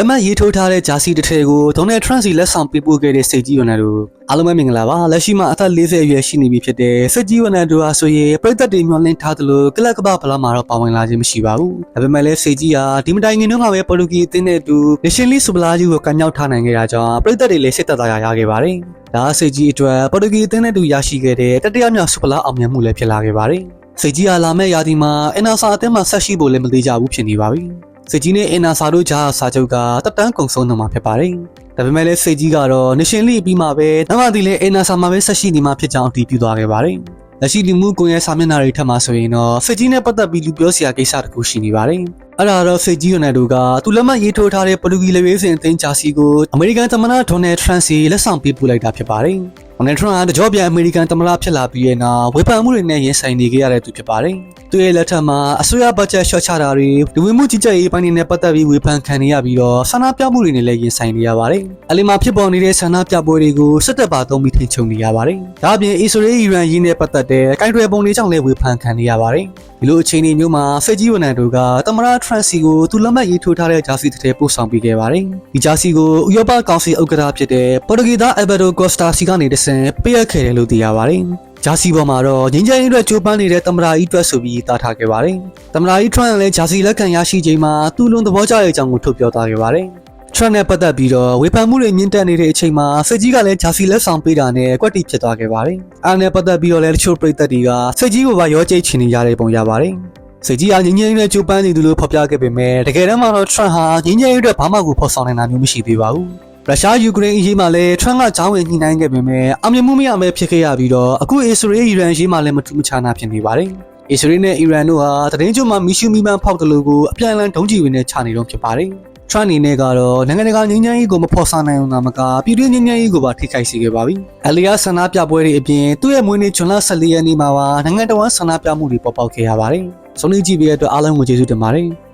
လက်မှတ်ရေးထိုးထားတဲ့ဂျာစီတစ်ထည်ကိုဒေါ်နယ်ထရန့်စီလက်ဆောင်ပေးပို့ခဲ့တဲ့စိတ်ကြီးဝန်ထမ်းတို့အားလုံးပဲမင်္ဂလာပါလက်ရှိမှာအသက်40အရွယ်ရှိနေပြီဖြစ်တဲ့စိတ်ကြီးဝန်ထမ်းတို့ဟာဆိုရင်ပြည်သက်တွေမျှော်လင့်ထားသလိုကလပ်ကပဗလာမှာတော့ပါဝင်လာခြင်းမရှိပါဘူးဒါပေမဲ့လည်းစိတ်ကြီးဟာဒီမတိုင်ခင်တုန်းကပဲပေါ်တူဂီအသင်းနဲ့အတူ Nation League စပလာကြီးကိုကန်ရောက်ထားနိုင်ခဲ့တာကြောင့်ပြည်သက်တွေလည်းစိတ်သက်သာရရခဲ့ပါတယ်ဒါစိတ်ကြီးအတွက်ပေါ်တူဂီအသင်းနဲ့အတူရရှိခဲ့တဲ့တတိယမြောက်စပလာအောင်မြင်မှုလည်းဖြစ်လာခဲ့ပါတယ်စိတ်ကြီးဟာလာမယ့်ရာသီမှာအင်နာဆာအသင်းမှာဆက်ရှိဖို့လည်းမသေးကြဘူးဖြစ်နေပါပြီ စိတ်ကြီးနဲ့အင်နာဆာတို့ကြားစာချုပ်ကတပ်တန်းကုံဆုံးတော့မှာဖြစ်ပါတယ်ဒါပေမဲ့လည်းစိတ်ကြီးကတော့ Nation League ပြီးမှပဲနောက်မှဒီလေအင်နာဆာမှာပဲဆက်ရှိနေမှာဖြစ်ကြောင်းအတည်ပြုသွားခဲ့ပါတယ်လက်ရှိလူမှုကွန်ရက်စာမျက်နှာတွေထက်မှာဆိုရင်တော့စိတ်ကြီးနဲ့ပတ်သက်ပြီးလူပြောစရာကိစ္စတခုရှိနေပါတယ်အဲ့ဒါတော့စိတ်ကြီးရနေတို့ကသူလက်မှတ်ရေးထိုးထားတဲ့ပလူဂီလေဝေးစင်အသင်းဂျာစီကိုအမေရိကန်သမ္မတဒေါ်နယ်ထရန့်စီလက်ဆောင်ပေးပို့လိုက်တာဖြစ်ပါတယ်။ ဒေါ်နယ်ထရန့်ကတကြောပြန်အမေရိကန်သမ္မတဖြစ်လာပြီးတဲ့နောက်ဝေဖန်မှုတွေနဲ့ရင်ဆိုင်နေခဲ့ရတဲ့သူဖြစ်ပါတယ်။သူရဲ့လက်ထက်မှာအစိုးရဘတ်ဂျက်လျှော့ချတာတွေလူဝင်မှုကြီးကြပ်ရေးပိုင်းတွေနဲ့ပတ်သက်ပြီးဝေဖန်ခံနေရပြီးတော့ဆန္ဒပြမှုတွေနဲ့လည်းရင်ဆိုင်နေရပါတယ်။အလီမှာဖြစ်ပေါ်နေတဲ့ဆန္ဒပြပွဲတွေကိုစစ်တပ်ပါသုံးပြီးထိန်းချုပ်နေရပါတယ်။ဒါအပြင်အစ္စရေးအီရန်ရင်းနဲ့ပတ်သက်တဲ့ကိုင်တွယ်ပုံတွေကြောင့်လည်းဝေဖန်ခံနေရပါတယ်။ဒီလိုအခြေအနေမျိုးမှာစိတ်ကြီးဝန်ထမ်းတို့ကတမရထရန့်စီကိုသူလက်မှတ်ရေးထိုးထားတဲ့ဂျာစီတစ်ထည်ပို့ဆောင်ပေးခဲ့ပါတယ်။ဒီဂျာစီကိုဥရောပကောင်စီဥက္ကဋ္ဌဖြစ်တဲ့ပေါ်တူဂီသားအယ်ဘယ်ဒိုကော့စတာစီကနေတဆင့်ပေးအပ်ခဲ့တယ်လို့သိရပါတယ်။ဂျာစီပေါ်မှာတော့ငင်းကြိုင်းအတွက်ကြိုးပမ်းနေတဲ့တမရာကြီးအတွက်ဆိုပြီးတားထားခဲ့ပါတယ်။တမရာကြီးထရန့်လည်းဂျာစီလက်ခံရရှိချိန်မှာသူ့လုံးသဘောကျတဲ့အကြောင်းကိုထုတ်ပြောထားခဲ့ပါတယ်။ ထရန့်နဲ့ပတ်သက်ပြီးတော့ဝေဖန်မှုတွေမြင့်တက်နေတဲ့အချိန်မှာစစ်ကြီးကလည်းဂျာစီလက်ဆောင်ပေးတာနဲ့ကွက်တီဖြစ်သွားခဲ့ပါတယ်။အားနဲ့ပတ်သက်ပြီးတော့လည်းတချို့ပြည်သက်တွေကစစ်ကြီးကိုပါရောကြိတ်ချင်နေကြတဲ့ပုံရပါတယ်။စစ်ကြီးကငင်းငင်းနဲ့ကြိုးပမ်းနေသူလို့ဖော်ပြခဲ့ပေမဲ့တကယ်တမ်းမှာတော့ထရန့်ဟာငင်းငင်းအတွက်ဘာမှကိုဖော်ဆောင်နိုင်တာမျိုးမရှိသေးပါဘူး။ရုရှားယူကရိန်းအရေးမှာလည်းထရန့်ကကြောင်းဝင်ညှိနှိုင်းခဲ့ပေမဲ့အောင်မြင်မှုမရမဲဖြစ်ခဲ့ရပြီးတော့အခုအစ္စရေးအီရန်ရေးမှာလည်းမထူးမခြားနာဖြစ်နေပါတယ်။အစ္စရေးနဲ့အီရန်တို့ဟာတရင်ကျွန်းမှာမီရှူမီမန်ဖောက်တယ်လို့ကိုအပြန်အလှန်ဒုံးကျည်တွေနဲ့ချနေတော့ဖြစ်ပါတယ်။ ထရန်နေနဲ့ကတော့နိုင်ငံတကာငြိမ်းချမ်းရေးကိုမဖော်ဆောင်နိုင်အောင်သာမကပြည်တွင်းငြိမ်းချမ်းရေးကိုပါထိခိုက်စေခဲ့ပါပြီ။အလီယာဆန္ဒပြပွဲတွေအပြင်သူ့ရဲ့မွေးနေ့ဇွန်လ14ရက်နေ့မှာပါနိုင်ငံတော်ဝန်ဆန္ဒပြမှုတွေပေါ်ပေါက်ခဲ့ရပါတယ်။ဆုံးဖြတ်ကြည့်ပြီးတဲ့အတွက်အားလုံးကိုကျေးဇူးတင်ပါတယ်။